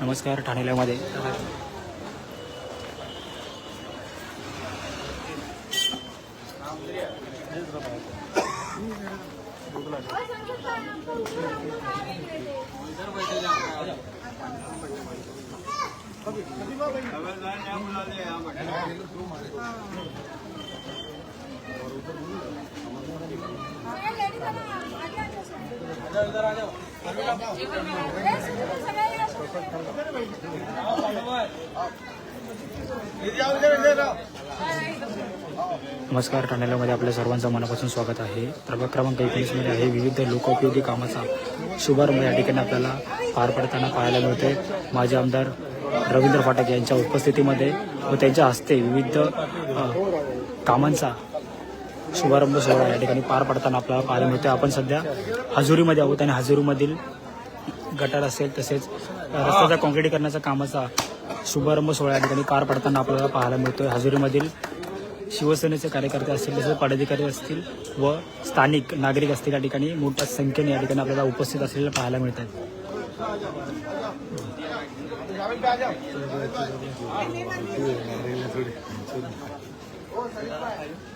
नमस्कार ठाणेल्यामध्ये नमस्कार ठाण्यामध्ये आपल्या सर्वांचं मनापासून स्वागत आहे. प्रभाग क्रमांक एकोणीसमध्ये आहे विविध लोकोपयोगी कामाचा शुभारंभ या ठिकाणी आपल्याला पार पडताना पाहायला मिळते माझे आमदार रवींद्र फाटक यांच्या उपस्थितीमध्ये व त्यांच्या हस्ते विविध कामांचा शुभारंभ सोहळा या ठिकाणी पार पडताना आपल्याला पाहायला मिळतो आपण सध्या हजुरीमध्ये आहोत आणि हजुरीमधील गटार असेल तसेच रस्त्याच्या काँक्रिटीकरणाच्या कामाचा शुभारंभ सोहळा या ठिकाणी पार पडताना आपल्याला पाहायला मिळतोय. हजुरीमधील शिवसेनेचे कार्यकर्ते असतील तसेच पदाधिकारी असतील व स्थानिक नागरिक असतील या ठिकाणी मोठ्या संख्येने या ठिकाणी आपल्याला उपस्थित असलेले पाहायला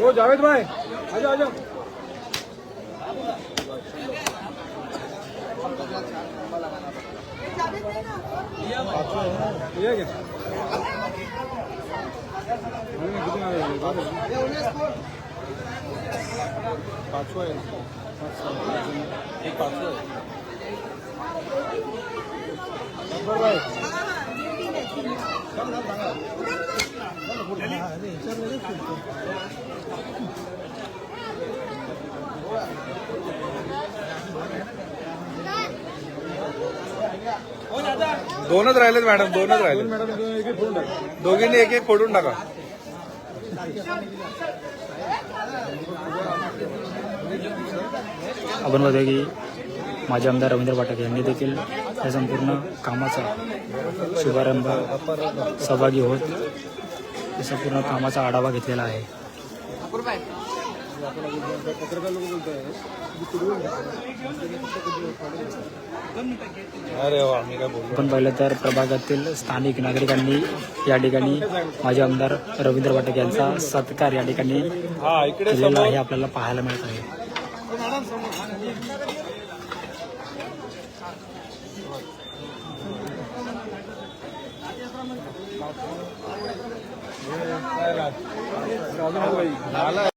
हो जावेद भाई आजा आजा ये क्या? पाचवा आहे. पाचवा आहे. दोनच राहिलेत मॅडम दोनच राहिले मॅडम एक दोघींनी एक एक फोडून टाका. आपण बघतो की माजी आमदार रवींद्र पाठक यांनी देखील या संपूर्ण कामाचा शुभारंभ सहभागी होत या संपूर्ण कामाचा आढावा घेतलेला आहे. आपण पाहिलं तर प्रभागातील स्थानिक नागरिकांनी या ठिकाणी माजी आमदार रवींद्र पाठक यांचा सत्कार या ठिकाणी केलेला आहे आपल्याला पाहायला मिळत आहे. 来了，小的贵，来了。